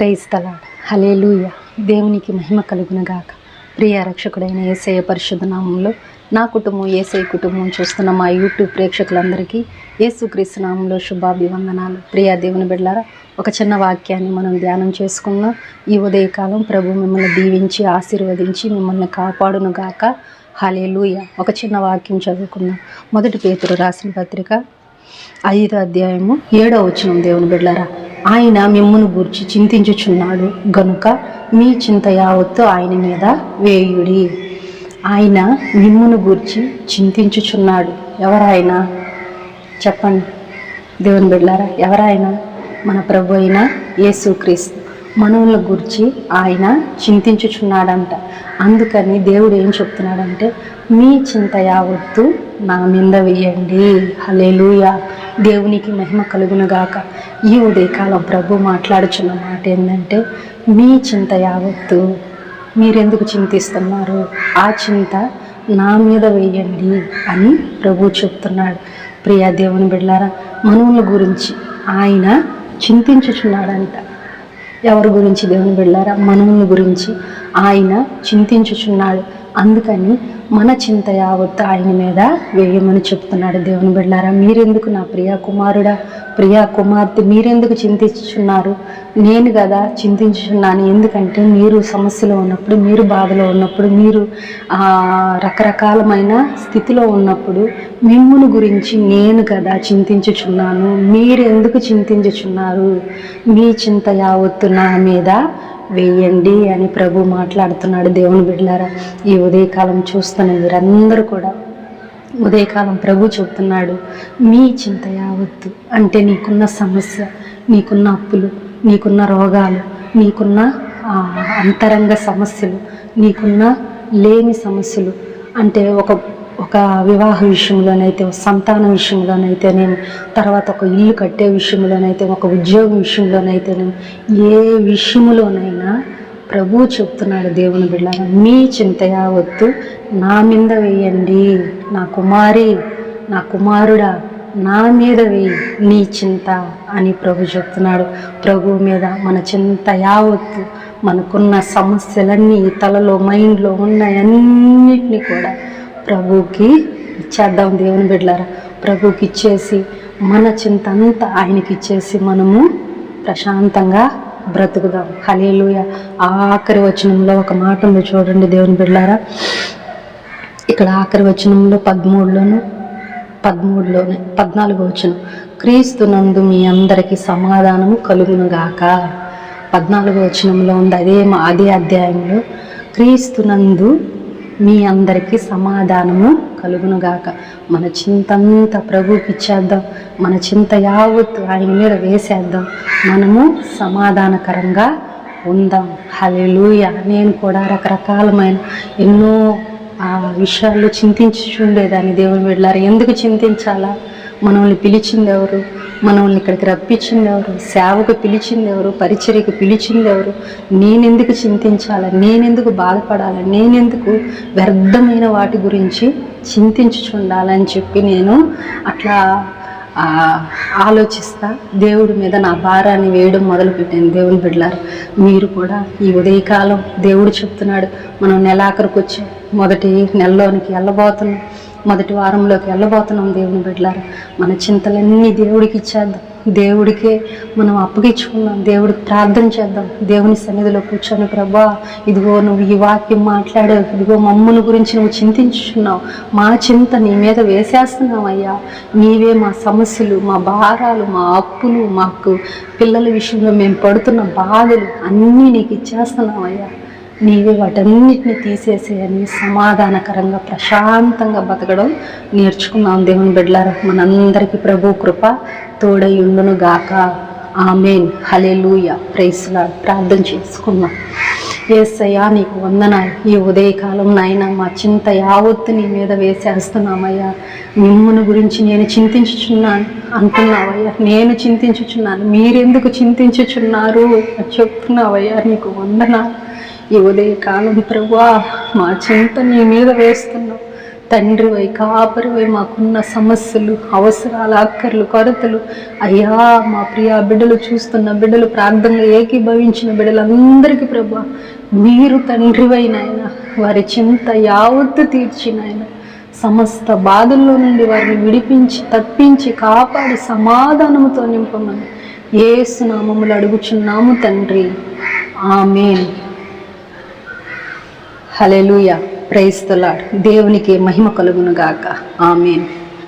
Praise తలాడ్ hallelujah దేవునికి మహిమ కలుగునగాక. ప్రియ రక్షకుడైన ఏసయ పరిశుద్ధ నామంలో నా కుటుంబం ఏసై కుటుంబం చూస్తున్న మా యూట్యూబ్ ప్రేక్షకులందరికీ యేసుక్రీస్తు నామంలో శుభాభివందనాలు. ప్రియా దేవుని బిడ్డారా ఒక చిన్న వాక్యాన్ని మనం ధ్యానం చేసుకుందాం. ఈ ఉదయకాలం ప్రభు మిమ్మల్ని దీవించి ఆశీర్వదించి మిమ్మల్ని కాపాడునుగాక. హలేలుయ ఒక చిన్న వాక్యం చదువుకుందాం. మొదటి పేతురు రాసిన పత్రిక ఐదో అధ్యాయము ఏడో వచనం. దేవుని బిడ్డారా ఆయన మిమ్మును గూర్చి చింతించుచున్నాడు. గనుక మీ చింత యావత్తు ఆయన మీద వేయుడి. ఆయన మిమ్మును గూర్చి చింతించుచున్నాడు. ఎవరాయన? చెప్పండి. దేవుని బిడ్డారా ఎవరాయన? మన ప్రభు అయిన యేసుక్రీస్తు మనవుల గురించి ఆయన చింతించుచున్నాడంట. అందుకని దేవుడు ఏం చెప్తున్నాడంటే మీ చింత యావత్తు నా మీద వేయండి. హలేలుయ దేవునికి మహిమ కలుగునుగాక. ఈ ఉదయకాలం ప్రభు మాట్లాడుచున్న మాట ఏంటంటే మీ చింత యావత్తు మీరెందుకు చింతిస్తున్నారు? ఆ చింత నా మీద వేయండి అని ప్రభు చెప్తున్నాడు. ప్రియా దేవుని బిడ్డారా మనవుల గురించి ఆయన చింతించుచున్నాడంట. ఎవరి గురించి దేవుని బిడ్డారా మనువుల గురించి ఆయన చింతించుచున్నాడు. అందుకని మన చింత యావత్తు ఆయన మీద వేయమని చెప్తున్నాడు దేవుని బిడ్డారా మీరెందుకు నా ప్రియా కుమారుడా ప్రియా కుమార్తె మీరెందుకు చింతించుచున్నారు నేను కదా చింతించుచున్నాను. ఎందుకంటే మీరు సమస్యలో ఉన్నప్పుడు మీరు బాధలో ఉన్నప్పుడు మీరు రకరకాలమైన స్థితిలో ఉన్నప్పుడు మిమ్మును గురించి నేను కదా చింతించుచున్నాను. మీరెందుకు చింతించుచున్నారు? మీ చింత యావత్తు నా మీద వేయండి అని ప్రభు మాట్లాడుతున్నాడు దేవుని బిడ్డలారా. ఈ ఉదయకాలం చూస్తున్న మీరందరూ కూడా ఉదయకాలం ప్రభు చెబుతున్నాడు మీ చింత యావత్తు అంటే నీకున్న సమస్య నీకున్న అప్పులు నీకున్న రోగాలు నీకున్న అంతరంగ సమస్యలు నీకున్న లేని సమస్యలు. అంటే ఒక ఒక వివాహ విషయంలోనైతే ఒక సంతానం విషయంలోనైతే నేను తర్వాత ఒక ఇల్లు కట్టే విషయంలోనైతే ఒక ఉద్యోగం విషయంలోనైతే నేను ఏ విషయంలోనైనా ప్రభు చెప్తున్నాడు దేవుని బిడ్డ మీ చింత యావత్తు నా మీద వేయండి నా కుమారి నా కుమారుడా నా మీద వేయి నీ చింత అని ప్రభు చెప్తున్నాడు. ప్రభు మీద మన చింత యావత్తు మనకున్న సమస్యలన్నీ తలలో మైండ్లో ఉన్నాయన్నిటినీ కూడా ప్రభుకి ఇచ్చేద్దాం దేవుని బిడ్డలారా. ప్రభుకి ఇచ్చేసి మన చింత అంతా ఆయనకి ఇచ్చేసి మనము ప్రశాంతంగా బ్రతుకుదాం. హలేలుయ ఆఖరి వచనంలో ఒక మాట ఉంది చూడండి దేవుని బిడ్డారా ఇక్కడ ఆఖరి వచనంలో పదమూడులోను పదమూడులోనే పద్నాలుగు వచనం. క్రీస్తునందు మీ అందరికీ సమాధానము కలుగునుగాక. పద్నాలుగు వచనంలో ఉంది అదే మా- అదే అధ్యాయంలో. క్రీస్తునందు మీ అందరికీ సమాధానము కలుగునుగాక. మన చింతంతా ప్రభుకి ఇచ్చేద్దాం. మన చింత యావత్ ఆయన మీద వేసేద్దాం. మనము సమాధానకరంగా ఉందాం. హల్లెలూయా. నేను కూడా రకరకాలమైన ఎన్నో ఆ విషయాల్లో చింతించుండేదాన్ని దేవుని వెళ్ళారు ఎందుకు చింతించాలా? మనల్ని పిలిచింది ఎవరు? మనల్ని ఇక్కడికి రప్పించింది ఎవరు సేవకు పిలిచింది ఎవరు పరిచర్యకు పిలిచింది ఎవరు నేనెందుకు చింతించాలా? నేనెందుకు బాధపడాలా? నేనెందుకు వ్యర్థమైన వాటి గురించి చింతించుచుండాలని చెప్పి నేను అట్లా ఆలోచిస్తా దేవుడి మీద నా భారాన్ని వేయడం మొదలుపెట్టాను. దేవుని బిడ్డలారు మీరు కూడా ఈ ఉదయకాలం దేవుడు చెప్తున్నాడు మనం నెలాఖరికి వచ్చి మొదటి నెలలోనికి వెళ్ళబోతున్నాం మొదటి వారంలోకి వెళ్ళబోతున్నాం దేవుని బిడ్డలారు. మన చింతలన్నీ దేవుడికి ఇచ్చేద్దాం దేవుడికే మనం అప్పగించుకున్నాం దేవుడికి ప్రార్థన చేద్దాం. దేవుని సన్నిధిలో కూర్చొని ప్రభా ఇదిగో నువ్వు ఈ వాక్యం మాట్లాడావు ఇదిగో మమ్మల్ని గురించి నువ్వు చింతించున్నావు మా చింత నీ మీద వేసేస్తున్నావయ్యా. నీవే మా సమస్యలు మా బా భారాలు మా అప్పులు మాకు పిల్లల విషయంలో మేము పడుతున్న బాధలు అన్నీ నీకు ఇచ్చేస్తున్నామయ్యా నీవే వాటన్నిటిని తీసేసేయని సమాధానకరంగా ప్రశాంతంగా బతకడం నేర్చుకున్నాం దేవుని బిడ్డలారా. మనందరికీ ప్రభు కృప తోడై ఉండును గాక ఆమెన్. హలే లూయ ప్రైస్లా ప్రార్థన చేసుకున్నాం ఏసయ్యా నీకు వందనాలు. ఈ ఉదయకాలం నాయన మా చింత యావత్తు నీ మీద వేసేస్తున్నామయ్యా. మిమ్మల్ని గురించి నేను చింతించుచున్నాను అంటున్నావయ్యా. నేను చింతించుచున్నాను. మీరెందుకు చింతించుచున్నారు? అని చెప్తున్నావయ్యా నీకు వందనాలు. ఈ ఉదయకాలం ప్రభువా మా చింత నీ మీద వేస్తున్నావు. తండ్రివై కాపరివై మాకున్న సమస్యలు అవసరాలు అక్కర్లు కొరతలు. అయ్యా మా ప్రియ బిడ్డలు చూస్తున్న బిడ్డలు ప్రార్థనలు ఏకీభవించిన బిడ్డలందరికీ ప్రభా మీరు తండ్రివై నాయన వారి చింత యావత్తు తీర్చినాయన. సమస్త బాధల్లో నుండి వారిని విడిపించి తప్పించి కాపాడి సమాధానముతో నింపమని ఏసునామములు అడుగుచున్నాము తండ్రి. ఆమెన్. హలెలుయా ప్రైస్తలాడ్ దేవునికి మహిమ కలుగునుగాక. ఆమెన్.